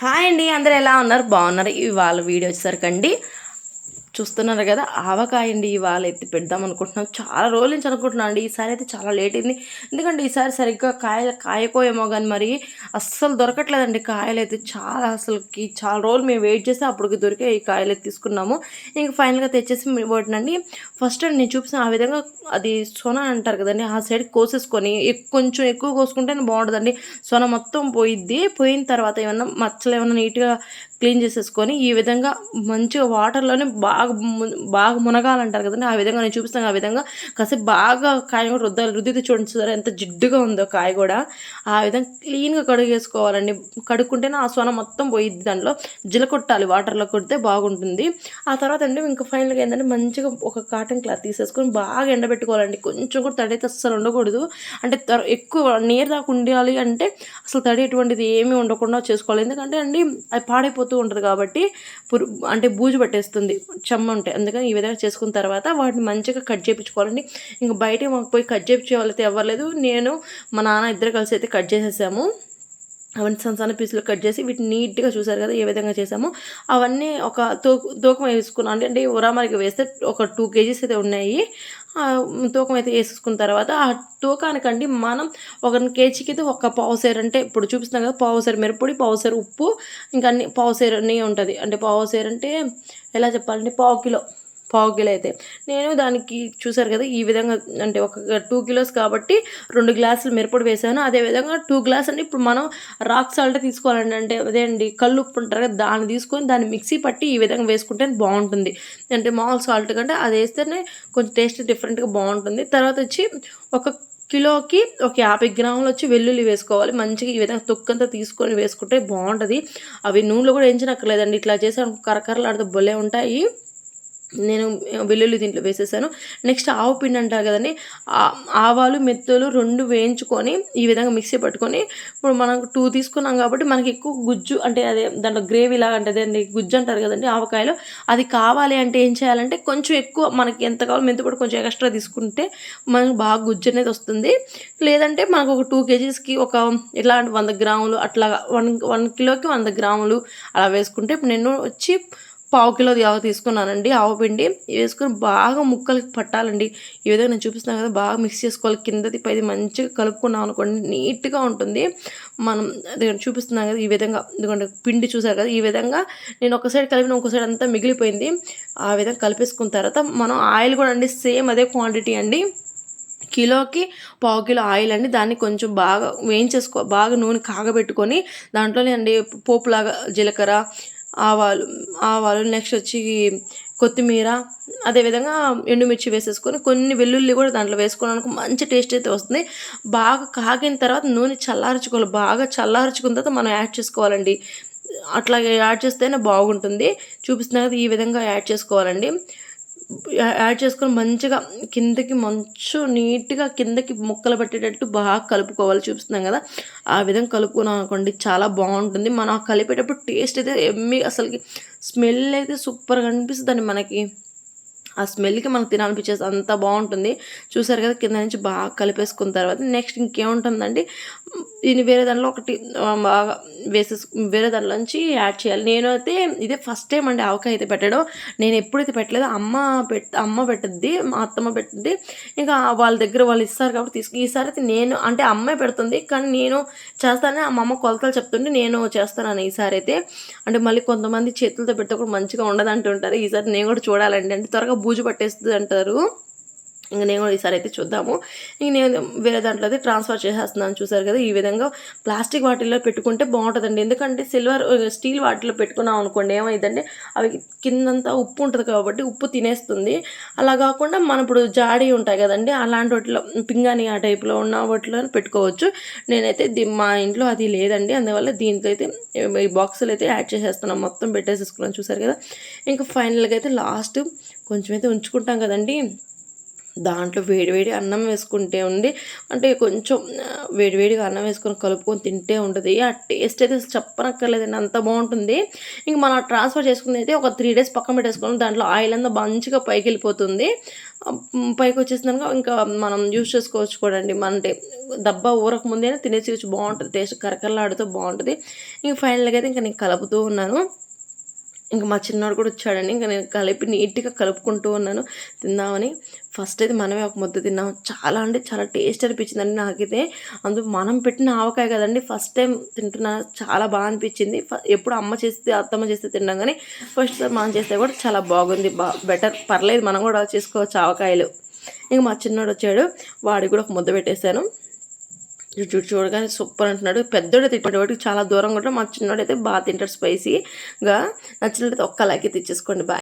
Hi అండి అందరు ఎలా ఉన్నారు? బాగున్నారు? ఇవాళ వీడియో వచ్చేసరికి అండి. చూస్తున్నారు కదా ఆవకాయ అండి ఇవాళ ఎత్తి పెడదాం అనుకుంటున్నాం. చాలా రోజుల నుంచి అనుకుంటున్నాం అండి ఈసారి అయితే చాలా లేట్ అయింది. ఎందుకంటే ఈసారి సరిగ్గా కాయ కాయకోయేమో కానీ మరి అస్సలు దొరకట్లేదండి కాయలు అయితే. చాలా అసలుకి చాలా రోజులు మేము వెయిట్ చేస్తే అప్పటికి దొరికే ఈ కాయలు అయితే తీసుకున్నాము. ఇంక ఫైనల్గా తెచ్చేసి వాటినండి ఫస్ట్ నేను చూపిన ఆ విధంగా అది సొన అంటారు కదండి ఆ సైడ్ కోసేసుకొని కొంచెం ఎక్కువ కోసుకుంటేనే బాగుంటుందండి. సొన మొత్తం పోయిద్ది. పోయిన తర్వాత ఏమన్నా మచ్చలు ఏమన్నా నీట్గా క్లీన్ చేసేసుకొని ఈ విధంగా మంచిగా వాటర్లోనే బాగా బాగా బాగా మునగాలంటారు కదండి. ఆ విధంగా నేను చూపిస్తాను. ఆ విధంగా కాసేపు బాగా కాయ కూడా రుద్దాలి రుద్దితే చూడండి సార్ ఎంత జిడ్డుగా ఉందో కాయ కూడా. ఆ విధంగా క్లీన్గా కడుగేసుకోవాలండి. కడుక్కుంటేనే ఆ సొన మొత్తం పోయిద్ది దాంట్లో. జిల కొట్టాలి వాటర్లో కొడితే బాగుంటుంది. ఆ తర్వాత అండి ఇంకా ఫైనల్గా ఏంటంటే మంచిగా ఒక కాటన్ క్లాత్ తీసేసుకొని బాగా ఎండబెట్టుకోవాలండి. కొంచెం కూడా తడి అయితే అస్సలు ఉండకూడదు. అంటే త- ఎక్కువ నీరు దాకా ఉండాలి అంటే అసలు తడి ఎటువంటిది ఏమీ ఉండకుండా చేసుకోవాలి. ఎందుకంటే అండి అది పాడైపోతూ ఉంటుంది కాబట్టి పురు అంటే బూజు పట్టేస్తుంది. చెమ్మ ఉంటాయి. అందుకని ఈ విధంగా చేసుకున్న తర్వాత వాటిని మంచిగా కట్ చేయించుకోవాలండి. ఇంకా బయట మాకు పోయి కట్ చేయించే అయితే ఎవరు లేదు. నేను మా నాన్న ఇద్దరు కలిసి అయితే కట్ చేసేసాము. అవన్నీ సన్న సన్న పీసులు కట్ చేసి వీటిని నీట్గా చూసారు కదా ఏ విధంగా చేసామో అవన్నీ ఒక తూకు తూకం వేసుకున్నాను అంటే ఉరామరికి వేస్తే ఒక టూ కేజీస్ అయితే ఉన్నాయి. తూకం అయితే వేసుకున్న తర్వాత ఆ తూకానికండి మనం ఒక కేజీకి అయితే ఒక పావుసేరు అంటే ఇప్పుడు చూపిస్తున్నాం కదా పావుసేరు మిరపొడి పావుసేరు ఉప్పు ఇంకా అన్ని పావుసేరు అన్నీ ఉంటుంది. అంటే పావుసేరు అంటే ఎలా చెప్పాలంటే పావు కిలో. పావు కిలో అయితే నేను దానికి చూసారు కదా ఈ విధంగా అంటే ఒక టూ కిలోస్ కాబట్టి రెండు గ్లాసులు మిరపొడి వేసాను. అదేవిధంగా టూ గ్లాస్ అంటే ఇప్పుడు మనం రాక్ సాల్ట్ తీసుకోవాలండి. అంటే అదే అండి కళ్ళు ఉప్పు ఉంటారు కదా దాన్ని తీసుకొని దాన్ని మిక్సీ పట్టి ఈ విధంగా వేసుకుంటే బాగుంటుంది. అంటే మామూలు సాల్ట్ కంటే అది వేస్తేనే కొంచెం టేస్ట్ డిఫరెంట్గా బాగుంటుంది. తర్వాత వచ్చి ఒక కిలోకి ఒక యాభై గ్రాములు వచ్చి వెల్లుల్లి వేసుకోవాలి. మంచిగా ఈ విధంగా తొక్కంతా తీసుకొని వేసుకుంటే బాగుంటుంది. అవి నూనెలో కూడా ఎంచినక్కర్లేదండి ఇట్లా చేసి కరకరలాడితే భలే ఉంటాయి. నేను వెల్లుల్లి దీంట్లో వేసేసాను. నెక్స్ట్ ఆవు పిండి అంటారు కదండి ఆ- ఆవాలు మెత్తలు రెండు వేయించుకొని ఈ విధంగా మిక్సీ పట్టుకొని ఇప్పుడు మనం టూ తీసుకున్నాం కాబట్టి మనకి ఎక్కువ గుజ్జు అంటే అదే దాంట్లో గ్రేవీ లాగా అంటే అదే గుజ్జు అంటారు కదండి ఆవకాయలో. అది కావాలి అంటే ఏం చేయాలంటే కొంచెం ఎక్కువ మనకి ఎంత కావాలో మెంతిపొడి కొంచెం ఎక్స్ట్రా తీసుకుంటే మనకు బాగా గుజ్జు అనేది వస్తుంది. లేదంటే మనకు ఒక టూ కేజీస్కి ఒక ఇట్లాంటి వంద గ్రాములు అట్లా వన్ వన్ కిలోకి వంద గ్రాములు అలా వేసుకుంటే ఇప్పుడు నేను వచ్చి పావు కిలో ఆవు తీసుకున్నానండి. ఆవు పిండి వేసుకొని బాగా ముక్కలకి పట్టాలండి. ఈ విధంగా నేను చూపిస్తున్నాను కదా బాగా మిక్స్ చేసుకోవాలి. కిందది పైది మంచిగా కలుపుకున్నాం అనుకోండి నీట్గా ఉంటుంది. మనం చూపిస్తున్నాం చూపిస్తున్నాను కదా ఈ విధంగా. ఎందుకంటే పిండి చూసారు కదా ఈ విధంగా నేను ఒక సైడ్ కలిపిన ఒక సైడ్ అంతా మిగిలిపోయింది. ఆ విధంగా కలిపేసుకున్న తర్వాత మనం ఆయిల్ కూడా అండి సేమ్ అదే క్వాంటిటీ అండి. కిలోకి పావు కిలో ఆయిల్ అండి. దాన్ని కొంచెం బాగా వేయించేసుకో బాగా నూనె కాగబెట్టుకొని దాంట్లోనే అండి పోపులాగా జీలకర్ర ఆవాలు ఆవాలు నెక్స్ట్ వచ్చి కొత్తిమీర అదేవిధంగా ఎండుమిర్చి వేసేసుకొని కొన్ని వెల్లుల్లి కూడా దాంట్లో వేసుకోవడానికి మంచి టేస్ట్ అయితే వస్తుంది. బాగా కాగిన తర్వాత నూనె చల్లార్చుకోవాలి. బాగా చల్లార్చుకున్న తర్వాత మనం యాడ్ చేసుకోవాలండి. అట్లా యాడ్ చేస్తేనే బాగుంటుంది. చూపిస్తున్నా కదా ఈ విధంగా యాడ్ చేసుకోవాలండి. యాడ్ చేసుకొని మంచిగా కిందకి మంచు నీట్గా కిందకి ముక్కలు పెట్టేటట్టు బాగా కలుపుకోవాలి చూపిస్తున్నాం కదా. ఆ విధంగా కలుపుకున్నాం అనుకోండి చాలా బాగుంటుంది. మనం కలిపేటప్పుడు టేస్ట్ అయితే ఎమ్మి అసలుకి స్మెల్ అయితే సూపర్గా అనిపిస్తుంది మనకి. ఆ స్మెల్కి మనకు తినాలనిపించేది అంత బాగుంటుంది. చూసారు కదా కింద నుంచి బాగా కలిపేసుకున్న తర్వాత నెక్స్ట్ ఇంకేముంటుందండి? దీన్ని వేరే దాంట్లో ఒకటి బాగా వేసేసు వేరే దాంట్లో నుంచి యాడ్ చేయాలి. నేనైతే ఇదే ఫస్ట్ టైం అండి ఆవకాయ అయితే పెట్టడం. నేను ఎప్పుడైతే పెట్టలేదో అమ్మ పెట్ అమ్మ పెట్టద్ది మా అత్తమ్మ పెట్టద్ది. ఇంకా వాళ్ళ దగ్గర వాళ్ళు ఇస్తారు కాబట్టి తీసుకు ఈసారి అయితే నేను అంటే అమ్మాయి పెడుతుంది కానీ నేను చేస్తానని మా అమ్మ కొలతలు చెప్తుంటే నేను చేస్తాను ఈసారి అయితే. అంటే మళ్ళీ కొంతమంది చేతులతో పెడితే కూడా మంచిగా ఉండదు అంటుంటారు ఈసారి నేను కూడా చూడాలండి. అంటే త్వరగా బూజు పట్టేస్తుంది అంటారు. ఇంక నేను కూడా ఈసారి అయితే చూద్దాము. ఇంక నేను వేరే దాంట్లో అయితే ట్రాన్స్ఫర్ చేసేస్తున్నాను చూసారు కదా ఈ విధంగా ప్లాస్టిక్ వాటిల్లో పెట్టుకుంటే బాగుంటుందండి. ఎందుకంటే సిల్వర్ స్టీల్ వాటిలో పెట్టుకున్నాం అనుకోండి ఏమైందంటే అవి కిందంతా ఉప్పు ఉంటుంది కాబట్టి ఉప్పు తినేస్తుంది. అలా కాకుండా మనం ఇప్పుడు జాడి ఉంటాయి కదండి అలాంటి వాటిలో పింగాణి ఆ టైప్లో ఉన్న వాటిలో పెట్టుకోవచ్చు. నేనైతే దీ మా ఇంట్లో అది లేదండి. అందువల్ల దీంట్లో అయితే ఈ బాక్సులు అయితే యాడ్ చేసేస్తున్నాం మొత్తం పెట్టేసేసుకున్నాం చూసారు కదా. ఇంకా ఫైనల్గా అయితే లాస్ట్ కొంచెం అయితే ఉంచుకుంటాం కదండి. దాంట్లో వేడివేడి అన్నం వేసుకుంటే ఉండి అంటే కొంచెం వేడివేడిగా అన్నం వేసుకొని కలుపుకొని తింటే ఉంటుంది. ఆ టేస్ట్ అయితే చెప్పనక్కర్లేదండి అంత బాగుంటుంది. ఇంక మనం ట్రాన్స్ఫర్ చేసుకుంది అయితే ఒక త్రీ డేస్ పక్కన పెట్టేసుకొని దాంట్లో ఆయిల్ అంతా మంచిగా పైకి వెళ్ళిపోతుంది. పైకి వచ్చేసినాక ఇంకా మనం యూస్ చేసుకోవచ్చు కూడా అండి. మన అంటే దబ్బా ఊరక ముందే తినేసి బాగుంటుంది. టేస్ట్ కరకరలాడుతూ బాగుంటుంది. ఇంక ఫైనల్గా అయితే ఇంకా నేను కలుపుతూ ఉన్నాను. ఇంకా మా చిన్నవాడు కూడా వచ్చాడండి. ఇంకా నేను కలిపి నీట్గా కలుపుకుంటూ ఉన్నాను. తిందామని. ఫస్ట్ అయితే మనమే ఒక ముద్ద తిన్నాం. చాలా అంటే చాలా టేస్ట్ అనిపించిందండి నాకైతే. అందుకు మనం పెట్టిన ఆవకాయ కదండి ఫస్ట్ టైం తింటున్నా చాలా బాగా అనిపించింది. ఫ- ఎప్పుడు అమ్మ చేస్తే అత్తమ్మ చేస్తే తిన్నాం కానీ ఫస్ట్ మనం చేస్తే కూడా చాలా బాగుంది. బా బెటర్. పర్లేదు మనం కూడా చేసుకోవచ్చు ఆవకాయలు. ఇంకా మా చిన్నోడు వచ్చాడు. వాడికి కూడా ఒక ముద్ద పెట్టేశాను. చూడు చూడగానే సూపర్ అంటున్నాడు. పెద్దోడు తింటాడు వాడికి చాలా దూరంగా ఉంటాడు. మా చిన్నోడు అయితే బాగా తింటాడు స్పైసీగా. నచ్చినట్లయితే ఒక్క లైక్ తెచ్చేసుకోండి బాయ్